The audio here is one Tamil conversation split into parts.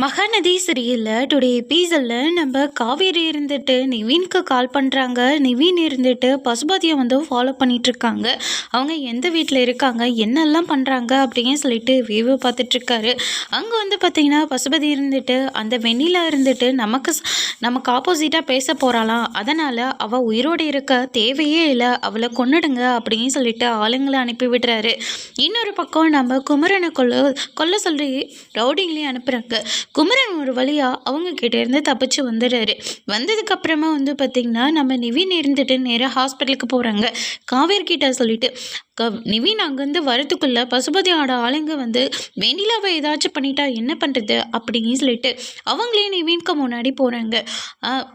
மகாநதி சரியில்லை டுடே எபிசோடில் நம்ம காவேரி இருந்துட்டு நிவீனுக்கு கால் பண்ணுறாங்க நிவீன் இருந்துட்டு பசுபதியை வந்து ஃபாலோ பண்ணிகிட்ருக்காங்க அவங்க எந்த வீட்டில் இருக்காங்க? என்னெல்லாம் பண்ணுறாங்க அப்படின்னு சொல்லிட்டு வீவு பார்த்துட்ருக்காரு அங்கே வந்து பார்த்திங்கன்னா பசுபதி இருந்துட்டு அந்த வெண்ணிலா இருந்துட்டு நமக்கு நமக்கு ஆப்போசிட்டாக பேச போகிறாளாம் அதனால் அவள் உயிரோடு இருக்க தேவையே இல்லை. அவளை கொன்னுடுங்க அப்படின்னு சொல்லிட்டு ஆளுங்களை அனுப்பி விடுறாரு. இன்னொரு பக்கம் நம்ம குமரனை கொல்ல கொல்ல சொல்லி ரவுடிங்களையும் அனுப்புகிறாங்க குமரன் ஒரு வழியாக அவங்க கிட்டேருந்து தப்பிச்சு வந்துடுறாரு. வந்ததுக்கப்புறமா வந்து பார்த்திங்கன்னா நம்ம நிவின் இருந்துட்டு நேராக ஹாஸ்பிட்டலுக்கு போகிறாங்க காவேர்கிட்ட சொல்லிட்டு க நிவின் அங்கேருந்து வரதுக்குள்ளே பசுபதியோட ஆளுங்க வந்து வெண்ணிலாவை ஏதாச்சும் பண்ணிட்டா என்ன பண்ணுறது அப்படின்னு சொல்லிட்டு அவங்களே நிவின்க்கு முன்னாடி போகிறாங்க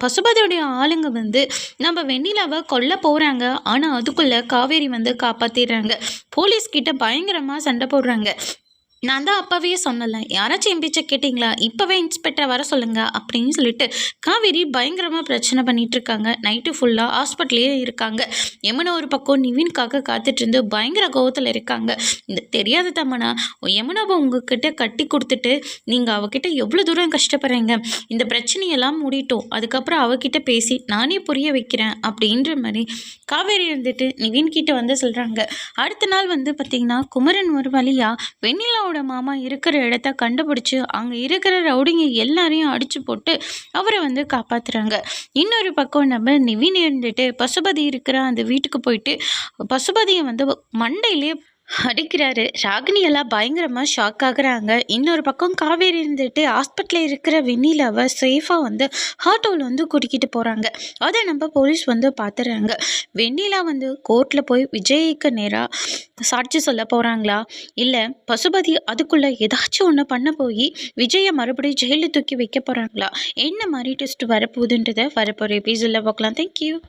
பசுபதியோடைய ஆளுங்க வந்து நம்ம வெண்ணிலாவை கொல்ல போகிறாங்க ஆனால் அதுக்குள்ளே காவேரி வந்து காப்பாற்றிடுறாங்க போலீஸ்கிட்ட பயங்கரமாக சண்டை போடுறாங்க. நான் தான் அப்போவே சொன்னல யாராச்சும் என் பேச்சை கேட்டிங்களா? இப்போவே இன்ஸ்பெக்டரை வர சொல்லுங்க அப்படின்னு சொல்லிட்டு காவேரி பயங்கரமாக பிரச்சனை பண்ணிட்டு இருக்காங்க. நைட்டு ஃபுல்லாக ஹாஸ்பிட்டலே இருக்காங்க. யமுனா ஒரு பக்கம் நிவின்காக காத்துட்டு இருந்து பயங்கர கோவத்தில் இருக்காங்க. இந்த தெரியாத தம்மனா யமுனாவை உங்ககிட்ட கட்டி கொடுத்துட்டு நீங்கள் அவகிட்ட எவ்வளோ தூரம் கஷ்டப்படுறீங்க? இந்த பிரச்சனையெல்லாம் மூடிட்டோம் அதுக்கப்புறம் அவகிட்ட பேசி நானே புரிய வைக்கிறேன் அப்படின்ற மாதிரி காவேரி இருந்துட்டு நிவின் கிட்ட வந்து சொல்கிறாங்க அடுத்த நாள் வந்து பார்த்தீங்கன்னா குமரன் ஒரு வழியாக வெண்ணிலாவோட மாமா இருக்கிற இடத்த கண்டுபிடிச்சு அங்கே இருக்கிற ரவுடிங்க எல்லாரையும் அடிச்சு போட்டு அவரை வந்து காப்பாத்துறாங்க. இன்னொரு பக்கம் நம்ம நிவின் இருந்துட்டு பசுபதி இருக்கிற அந்த வீட்டுக்கு போயிட்டு பசுபதியை வந்து மண்டையிலே அடிக்கிறாரு. ராகினி எல்லாம் பயங்கரமாக ஷாக் ஆகுறாங்க. இன்னொரு பக்கம் காவேரி இருந்துட்டு ஹாஸ்பிட்டலில் இருக்கிற வெண்ணிலாவை சேஃபாக வந்து ஆட்டோவில் வந்து கூட்டிக்கிட்டு போகிறாங்க அதை நம்ம போலீஸ் வந்து பார்த்துறாங்க வெண்ணிலா வந்து கோர்ட்டில் போய் விஜய்க்கு நேராக சாட்சி சொல்ல போகிறாங்களா இல்லை பசுபதி அதுக்குள்ளே ஏதாச்சும் ஒன்று பண்ண போய் விஜயை மறுபடியும் ஜெயிலில் தூக்கி வைக்க போகிறாங்களா என்ன மாதிரி டெஸ்ட் வரப்போகுதுன்றதை வரப்போகிற எபிசோடில் பார்க்கலாம். தேங்க்யூ